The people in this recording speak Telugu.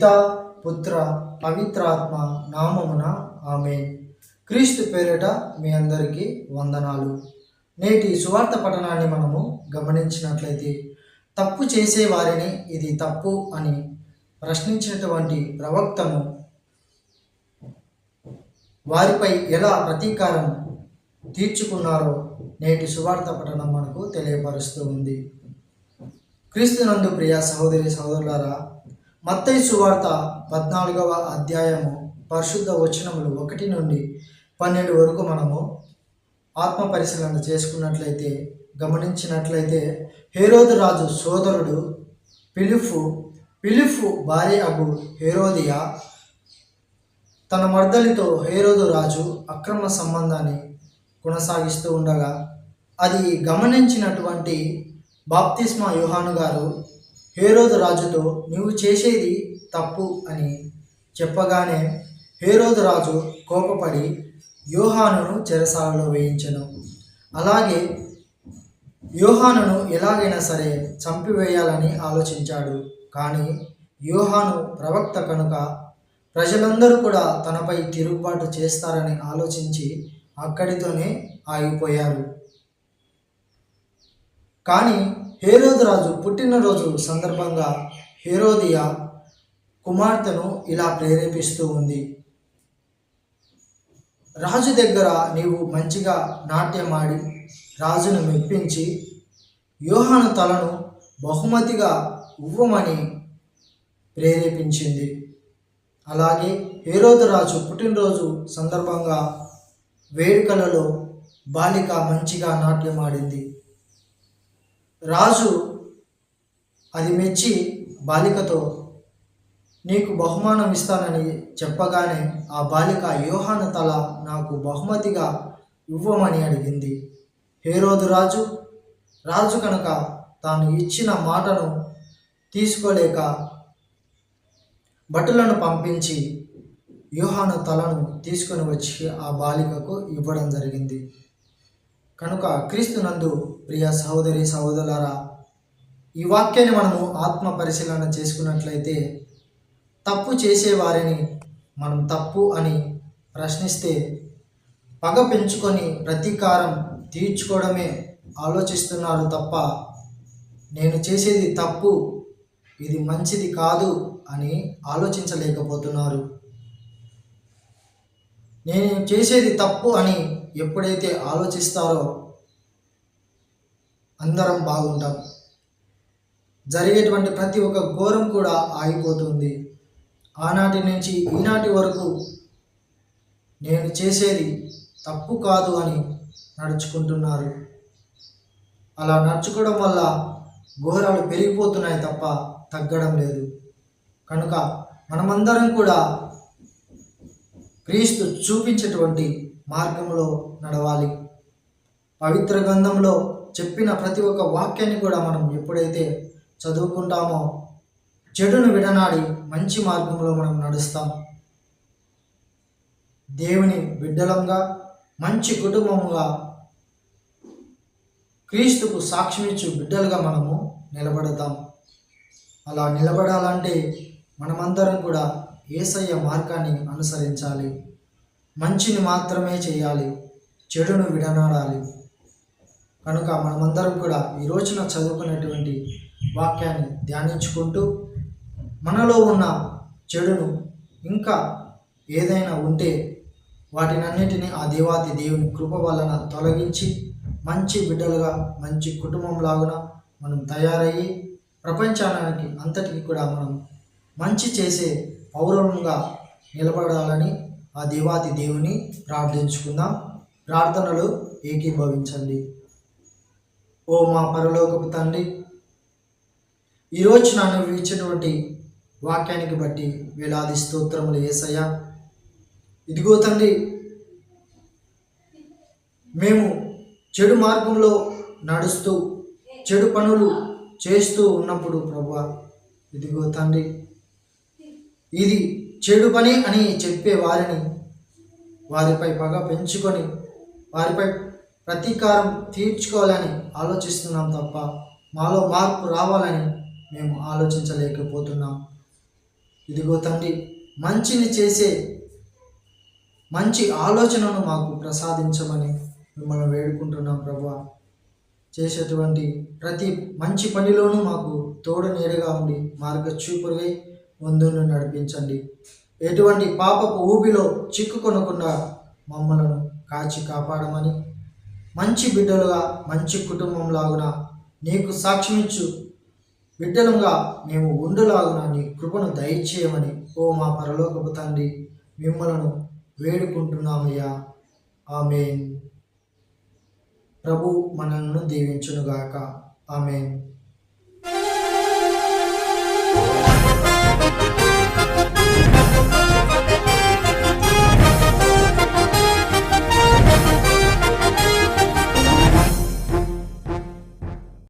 పిత పుత్ర పవిత్రాత్మ నామమున ఆమె క్రీస్తు పేరిట మీ అందరికీ వందనాలు. నేటి సువార్త పఠనాన్ని మనము గమనించినట్లయితే తప్పు చేసే వారిని ఇది తప్పు అని ప్రశ్నించినటువంటి ప్రవక్తను వారిపై ఎలా ప్రతీకారం తీర్చుకున్నారో నేటి సువార్త పఠనం మనకు తెలియపరుస్తూ ఉంది. క్రీస్తునందు ప్రియ సహోదరి సహోదరులారా మత్తయి సువార్త పద్నాలుగవ అధ్యాయము పరిశుద్ధ వచనములు ఒకటి నుండి పన్నెండు వరకు మనము ఆత్మ పరిశీలన చేసుకున్నట్లయితే గమనించినట్లయితే హేరోదు రాజు సోదరుడు పిలుఫు పిలుఫు భార్య అబు హేరోదియా తన మర్దలితో హేరోదు రాజు అక్రమ సంబంధాన్ని కొనసాగిస్తూ ఉండగా అది గమనించినటువంటి బాప్తిస్మా యోహాను గారు హేరోదు రాజుతో నీవు చేసేది తప్పు అని చెప్పగానే హేరోదు రాజు కోపపడి యోహానును చెరసాలలో వేయించను. అలాగే యోహానును ఎలాగైనా సరే చంపివేయాలని ఆలోచించాడు. కానీ యోహాను ప్రవక్త కనుక ప్రజలందరూ కూడా తనపై తిరుగుబాటు చేస్తారని ఆలోచించి అక్కడితోనే ఆగిపోయారు. కానీ హేరోదు రాజు పుట్టినరోజు సందర్భంగా హేరోదియా కుమార్తెను ఇలా ప్రేరేపిస్తూ ఉంది. రాజు దగ్గర నీవు మంచిగా నాట్యమాడి రాజును మెప్పించి యోహాను తలను బహుమతిగా ఇవ్వమని ప్రేరేపించింది. అలాగే హేరోదు రాజు పుట్టినరోజు సందర్భంగా వేడుకలలో బాలిక మంచిగా నాట్యమాడింది. రాజు అది మెచ్చి బాలికతో నీకు బహుమానం ఇస్తానని చెప్పగానే ఆ బాలిక యోహాన తల నాకు బహుమతిగా ఇవ్వమని అడిగింది. హేరోదు రాజు రాజు కనుక తాను ఇచ్చిన మాటను తీసుకోలేక భటులను పంపించి యోహాను తలను తీసుకొని వచ్చి ఆ బాలికకు ఇవ్వడం జరిగింది. కనుక క్రీస్తునందు ప్రియ సహోదరి సహోదరులారా ఈ వాక్యాన్ని మనము ఆత్మ పరిశీలన చేసుకున్నట్లయితే తప్పు చేసే వారిని మనం తప్పు అని ప్రశ్నిస్తే పగ పెంచుకొని ప్రతీకారం తీర్చుకోవడమే ఆలోచిస్తున్నారు తప్ప నేను చేసేది తప్పు ఇది మంచిది కాదు అని ఆలోచించలేకపోతున్నారు. నేను చేసేది తప్పు అని ఎప్పుడైతే ఆలోచిస్తారో అందరం బాగుంటాం. జరిగేటువంటి ప్రతి ఒక్క ఘోరం కూడా ఆగిపోతుంది. ఆనాటి నుంచి ఈనాటి వరకు నేను చేసేది తప్పు కాదు అని నడుచుకుంటున్నారు. అలా నడుచుకోవడం వల్ల ఘోరాలు పెరిగిపోతున్నాయి తప్ప తగ్గడం లేదు. కనుక మనమందరం కూడా క్రీస్తు చూపించేటువంటి మార్గంలో నడవాలి. పవిత్ర గ్రంథంలో చెప్పిన ప్రతి ఒక్క వాక్యాన్ని కూడా మనం ఎప్పుడైతే చదువుకుంటామో చెడును విడనాడి మంచి మార్గంలో మనం నడుస్తాం. దేవుని బిడ్డలంగా మంచి కుటుంబముగా క్రీస్తుకు సాక్ష్యమిచ్చు బిడ్డలుగా మనము నిలబడతాం. అలా నిలబడాలంటే మనమందరం కూడా ఏసయ్య మార్గాన్ని అనుసరించాలి. మంచిని మాత్రమే చేయాలి చెడును విడనాడాలి. కనుక మనమందరం కూడా ఈ రోజున చదువుకున్నటువంటి వాక్యాన్ని ధ్యానించుకుంటూ మనలో ఉన్న చెడును ఇంకా ఏదైనా ఉంటే వాటినన్నిటినీ ఆ దేవాది దేవుని కృప వలన తొలగించి మంచి బిడ్డలుగా మంచి కుటుంబం లాగున మనం తయారయ్యి ప్రపంచానికి అంతటికి కూడా మనం మంచి చేసే పౌరులంగా నిలబడాలని ఆ దేవాది దేవుని ప్రార్థించుకుందాం. ప్రార్థనలు ఏకీభవించండి. ఓ మా పరలోకపు తండ్రి ఈరోజు నన్ను ఇచ్చినటువంటి వాక్యానికి బట్టి వేలాది స్తోత్రములు ఏసయ్యా. ఇదిగో తండ్రి మేము చెడు మార్గంలో నడుస్తూ చెడు పనులు చేస్తూ ఉన్నప్పుడు ప్రభు ఇదిగో తండ్రి ఇది చెడు పని అని చెప్పే వారిని వారిపై పగ పెంచుకొని వారిపై ప్రతీకారం తీర్చుకోవాలని ఆలోచిస్తున్నాం తప్ప మాలో మార్పు రావాలని మేము ఆలోచించలేకపోతున్నాం. ఇదిగో తండ్రి మంచిని చేసే మంచి ఆలోచనను మాకు ప్రసాదించమని మిమ్మల్ని వేడుకుంటున్నాం ప్రభు. చేసేటువంటి ప్రతి మంచి పనిలోనూ మాకు తోడు నీడగా ఉండి మార్గచూపురువై వందులను నడిపించండి. ఎటువంటి పాపపు ఊపిలో చిక్కుకొనకుండా మమ్మలను కాచి కాపాడమని. మంచి బిడ్డలుగా మంచి కుటుంబంలాగున నీకు సాక్ష్యమిచ్చు. బిడ్డలుగా మేము ఉండులాగున నీ కృపను దయచేయమని. ఓ మా పరలోకపు తండ్రి మిమ్మలను వేడుకుంటున్నామయ్యా. ఆమె ప్రభు మనల్ని దీవించునుగాక. ఆమె